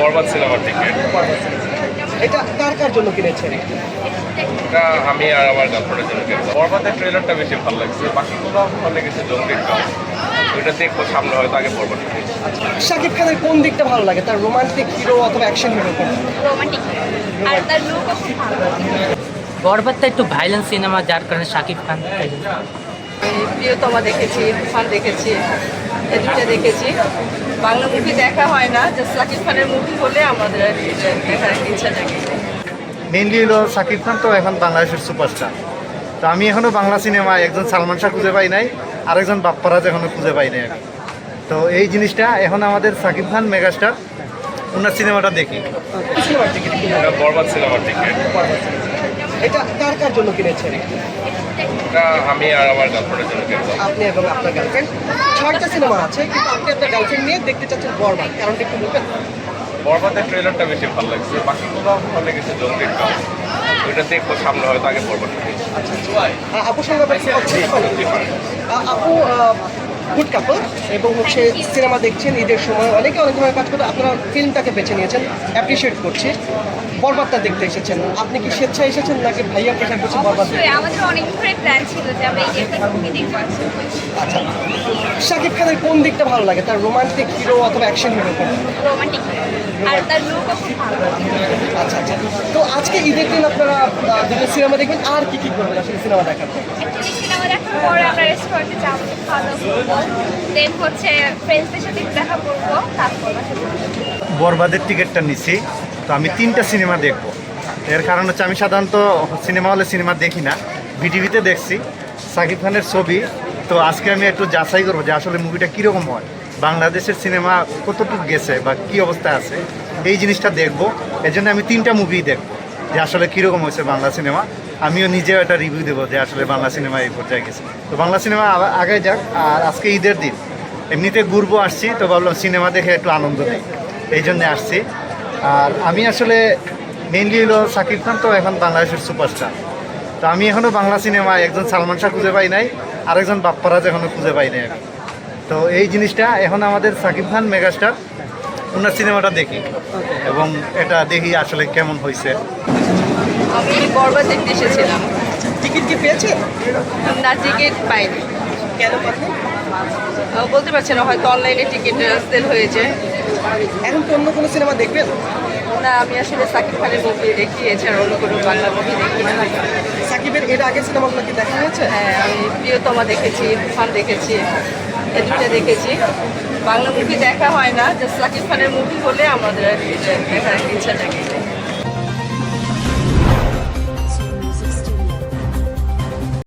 বরবাদ সিনেমার টিকিট এটা কার কার জন্য কিনেছেন? এটা আমি আর আমার গার্লফ্রেন্ডের জন্য কিনলাম বরবাদের ট্রেলারটা বেশি ভালো লাগছে। বাকিগুলো ভালো লেগেছে জঙ্গলির কাজ ওইটা দেখব সামনে হয়তো আগে বরবাদ শাকিব খানের কোন দিকটা ভালো লাগে? তার রোমান্টিক হিরো অথবা অ্যাকশন হিরো রোমান্টিক আর তার লুকও খুব ভালো। বরবাদটা একটু ভাইলেন্স সিনেমা যার কারণে শাকিব খান। প্রিয়তমা দেখেছি তুফান দেখেছি এই দুটো দেখেছি। বাংলা মুভি দেখা হয় না যে সাকিব খানের মুভি হলে আমাদের দেখার ইচ্ছা জাগে। মেনলি হলো শাকিব খান তো এখন বাংলাদেশের সুপারস্টার তো আমি এখনও বাংলা সিনেমায় একজন সালমান শাহ খুঁজে পাই নাই আরেকজন বাপ্পারাজ এখনও খুঁজে পাই নাই তো এই জিনিসটা এখন আমাদের শাকিব খান মেগাস্টার ওনার সিনেমাটা দেখি। বরবাদ সিনেমার টিকিট এটা কার কার জন্য কিনেছেন? এটা আমি আর আমার গার্লফ্রেন্ডের জন্য কিনলাম আপনি এবং আপনার গার্লফ্রেন্ড ছয়টা সিনেমা আছে কিন্তু আপনি আপনার গার্লফ্রেন্ড নিয়ে দেখতে চাচ্ছেন বরবাদ। কারণটা একটু বলবেন? বরবাদের ট্রেলারটা বেশি ভালো লাগছে। বাকিগুলো ভালো লেগেছে জঙ্গলির কাজ ওইটা দেখব সামনে হয়তো আগে বরবাদ আপুর সঙ্গে আপনার কি আপু গুড কাপল এবং হচ্ছে সিনেমা দেখছেন ঈদের সময়। অনেকে অনেক ধরনের কাজ করে আপনারা ফিল্মটাকে বেছে নিয়েছেন অ্যাপ্রিসিয়েট করছি। বরবাদটা দেখতে এসেছেন। আপনি কি স্বেচ্ছায় এসেছেন নাকি ভাইয়া প্রেশার করছে বরবাদ আমাদের অনেক ধরে প্ল্যান ছিল যে আমরা এই মুভি দেখব আচ্ছা। শাকিব খানের কোন দিকটা ভালো লাগে? তার রোমান্টিক হিরো অথবা অ্যাকশন হিরো রোমান্টিক আর তার লুকও খুব ভালো। আচ্ছা আচ্ছা। তো আজকে ঈদের দিন আপনারা দুটো সিনেমা দেখবেন। আর কি কি করবেন? আসলে সিনেমা দেখার পর? সিনেমা দেখার পরে আমরা রেস্টুরেন্টে যাব খাওয়া দাওয়া বরবাদের টিকিটটা নিছি, তো আমি তিনটা সিনেমা দেখব। এর কারণ হচ্ছে আমি সাধারণত সিনেমা হলে সিনেমা দেখি না ভিটিভিতে দেখছি। সাকিব খানের ছবি, তো আজকে আমি একটু যাচাই করব যে আসলে মুভিটা কীরকম হয়, বাংলাদেশের সিনেমা কতটুকু গেছে বা কী অবস্থায় আছে, এই জিনিসটা দেখব। এই জন্য আমি তিনটা মুভি দেখব, যে আসলে কীরকম হয়েছে বাংলা সিনেমা। আমিও নিজেও একটা রিভিউ দেবো যে আসলে বাংলা সিনেমা এই পর্যায়ে গেছে। তো বাংলা সিনেমা আগে যাক আর আজকে ঈদের দিন। এমনিতে ঘুরবো আসছি তো ভাবলাম সিনেমা দেখে একটু আনন্দ নেই। এই জন্যে আসছি। আর আমি আসলে মেনলি হলো শাকিব খান তো এখন বাংলাদেশের সুপারস্টার তো আমি এখনও বাংলা সিনেমায় একজন সালমান শাহ খুঁজে পাই নাই আরেকজন বাপ্পারাজ এখনও খুঁজে পাই নাই তো এই জিনিসটা এখন আমাদের শাকিব খান মেগাস্টার ওনার সিনেমাটা দেখি। এবং এটা দেখি আসলে কেমন হয়েছে আমি বরবাদ দেখতে এসেছিলাম। টিকিট কি পেয়েছেন না টিকিট পাইনি। কেন? বলতে পারছি না হয়তো অনলাইনে টিকিট সেল হয়েছে। এখন তো অন্য কোনো সিনেমা দেখবেন? না আমি আসলে সাকিব খানের মুভি দেখি এছাড়া অন্য কোনো বাংলা মুভি দেখি না। সাকিবের এর আগে সিনেমাগুলো কি দেখা হয়েছে? হ্যাঁ আমি প্রিয়তমা দেখেছি তুফান দেখেছি এই দুটো দেখেছি। বাংলা মুভি দেখা হয় না যে সাকিব খানের মুভি হলে আমাদের দেখার ইচ্ছা জাগে।